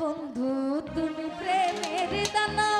বন্ধু তুমি প্রেমের দানা।